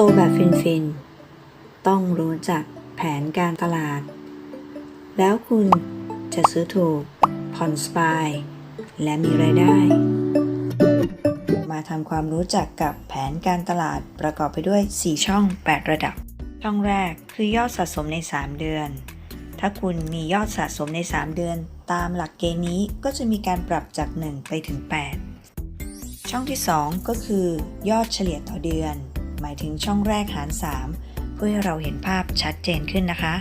โตแบบฟินๆ ต้องรู้จักแผนการตลาด แล้วคุณจะซื้อถูก ผ่อนสบาย และมีรายได้ มาทำความรู้จักกับแผนการตลาดประกอบไปด้วย 4 ช่อง 8 ระดับ ช่องแรกคือยอดสะสมใน 3 เดือน ถ้าคุณมียอดสะสมใน 3 เดือน ตามหลักเกณฑ์นี้ก็จะมีการปรับจาก 1 ไปถึง 8 ช่องที่ 2 ก็คือยอดเฉลี่ยต่อเดือน หมายถึงช่องแรกหาร 3 เพื่อให้เราเห็นภาพชัดเจนขึ้นนะคะ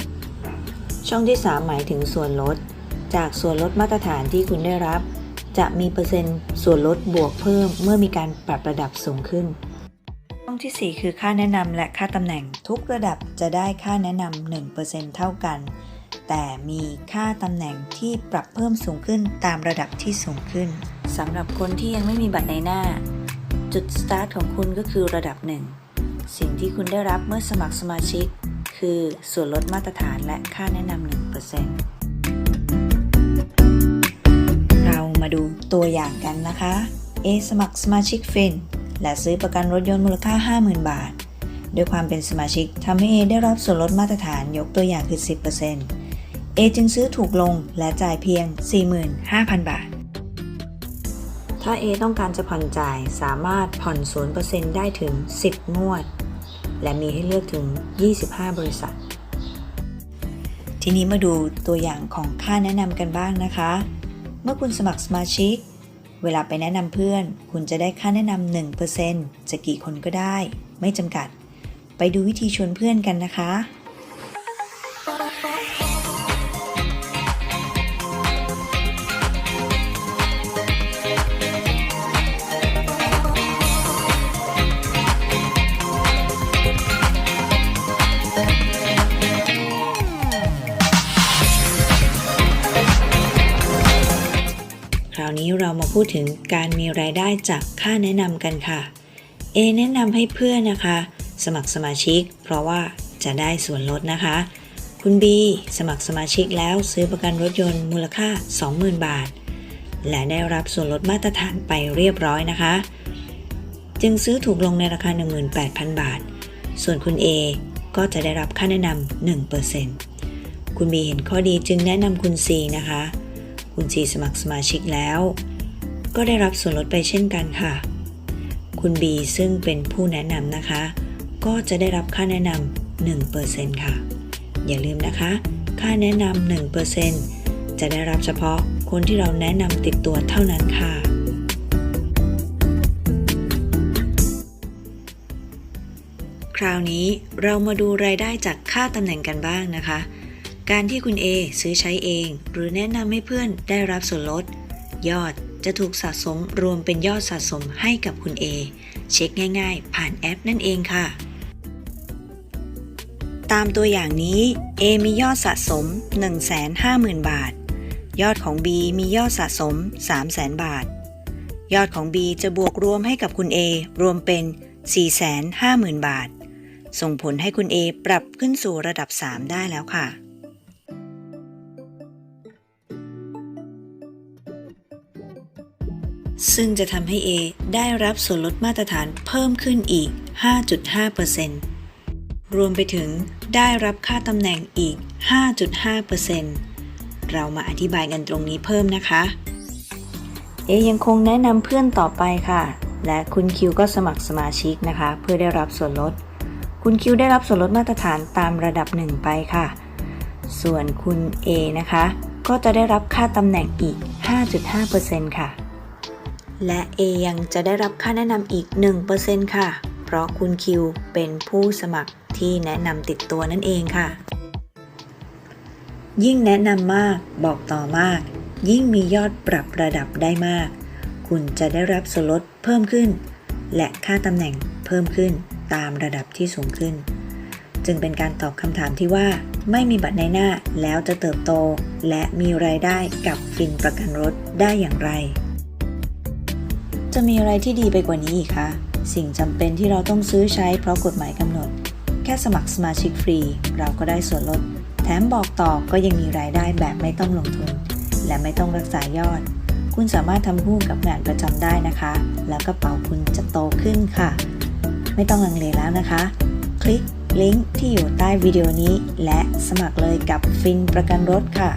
ช่องที่ 3 หมายถึงส่วนลด จากส่วนลดมาตรฐานที่คุณได้รับ จะมีเปอร์เซ็นต์ส่วนลดบวกเพิ่ม เมื่อมีการปรับระดับสูงขึ้น ช่องทีสี่ 4 คือค่าแนะนำและค่าตำแหน่งทุกระดับจะได้ค่าแนะนำ1%เท่ากัน แต่มีค่าตำแหน่งที่ปรับเพิ่มสูงขึ้นตามระดับที่สูงขึ้นสำหรับคนที่ยังไม่มีบัตรในหน้าจุดสตาร์ทของคุณก็คือระดับหนึ่ง สิ่งที่คุณได้รับเมื่อสมัครสมาชิก คือส่วนลดมาตรฐานและค่าแนะนำ 1%เรามาดูตัวอย่างกันนะคะ A สมัครสมาชิกฟินและซื้อประกันรถยนต์มูลค่า 50,000 บาท ด้วยความเป็นสมาชิกทำให้ A ได้รับส่วนลดมาตรฐานยกตัวอย่างคือ 10% A จึงซื้อถูกลงและจ่ายเพียง 45,000 บาท ถ้า A ต้องการจะผ่อนจ่ายสามารถผ่อน 0%ได้ถึง 10 งวด และมีให้เลือกถึง 25 บริษัท ทีนี้มาดูตัวอย่างของค่าแนะนำกันบ้างนะคะ เมื่อคุณสมัครสมาชิก เวลาไปแนะนำเพื่อน คุณจะได้ค่าแนะนำ1%จะกี่คนก็ได้ ไม่จำกัด ไปดูวิธีชวนเพื่อนกันนะคะ คราวนี้เรามาพูดถึงการมีรายได้จากค่าแนะนำกันค่ะ A แนะนำให้เพื่อนนะคะ สมัครสมาชิก เพราะว่าจะได้ส่วนลดนะคะ คุณ B สมัครสมาชิกแล้วซื้อประกันรถยนต์มูลค่า 20,000 บาท และได้รับส่วนลดมาตรฐานไปเรียบร้อยนะคะ จึงซื้อถูกลงในราคา 18,000 บาท ส่วนคุณ A ก็จะได้รับค่าแนะนำ1%คุณ B เห็นข้อดีจึงแนะนำคุณ C นะคะ คุณ C สมัครสมาชิกแล้ว ก็ได้รับส่วนลดไปเช่นกันค่ะ คุณ B ซึ่งเป็นผู้แนะนำนะคะ ก็จะได้รับค่าแนะนำ1%ค่ะ อย่าลืมนะคะ ค่าแนะนำ1%จะได้รับเฉพาะคนที่เราแนะนำติดตัวเท่านั้นค่ะ คราวนี้เรามาดูรายได้จากค่าตำแหน่งกันบ้างนะคะ การที่คุณ A ซื้อใช้เอง หรือแนะนำให้เพื่อนได้รับส่วนลด ยอดจะถูกสะสมรวมเป็นยอดสะสมให้กับคุณ A เช็คง่ายๆ ผ่านแอปนั่นเองค่ะ ตามตัวอย่างนี้ A มียอดสะสม 150,000 บาท ยอดของ B มียอดสะสม 300,000 บาท ยอดของ B จะบวกรวมให้กับคุณ A รวมเป็น 450,000 บาท ส่งผลให้คุณ A ปรับขึ้นสู่ระดับ 3 ได้แล้วค่ะ ซึ่งจะทำให้ A ได้รับส่วนลดมาตรฐานเพิ่มขึ้นอีก 5.5%รวมไปถึงได้รับค่าตำแหน่งอีก 5.5%เรามาอธิบายกันตรงนี้เพิ่มนะคะ A ยังคงแนะนำเพื่อนต่อไปค่ะ และคุณคิวก็สมัครสมาชิกนะคะ เพื่อได้รับส่วนลด คุณคิวได้รับส่วนลดมาตรฐานตามระดับหนึ่งไปค่ะ ส่วนคุณ A นะคะ ก็จะได้รับค่าตำแหน่งอีก 5.5%ค่ะ และ A ยังจะได้รับค่าแนะนำอีก 1%ค่ะ เพราะคุณคิวเป็นผู้สมัครที่แนะนำติดตัวนั่นเองค่ะ ยิ่งแนะนำมากบอกต่อมาก ยิ่งมียอดปรับระดับได้มาก คุณจะได้รับส่วนลดเพิ่มขึ้น และค่าตำแหน่งเพิ่มขึ้นตามระดับที่สูงขึ้น จึงเป็นการตอบคำถามที่ว่า ไม่มีบัตรในหน้าแล้วจะเติบโต และมีรายได้กับฟินประกันรถได้อย่างไร จะมีอะไรที่ดีไปกว่านี้อีกคะสิ่งจำเป็นที่เราต้องซื้อใช้เพราะกฎหมายกำหนด แค่สมัครสมาชิกฟรี เราก็ได้ส่วนลด แถมบอกต่อก็ยังมีรายได้แบบไม่ต้องลงทุน และไม่ต้องรักษายอด คุณสามารถทำคู่กับงานประจำได้นะคะ แล้วกระเป๋าคุณจะโตขึ้นค่ะ ไม่ต้องลังเลแล้วนะคะ คลิกลิงก์ที่อยู่ใต้วิดีโอนี้ และสมัครเลยกับฟินประกันรถค่ะ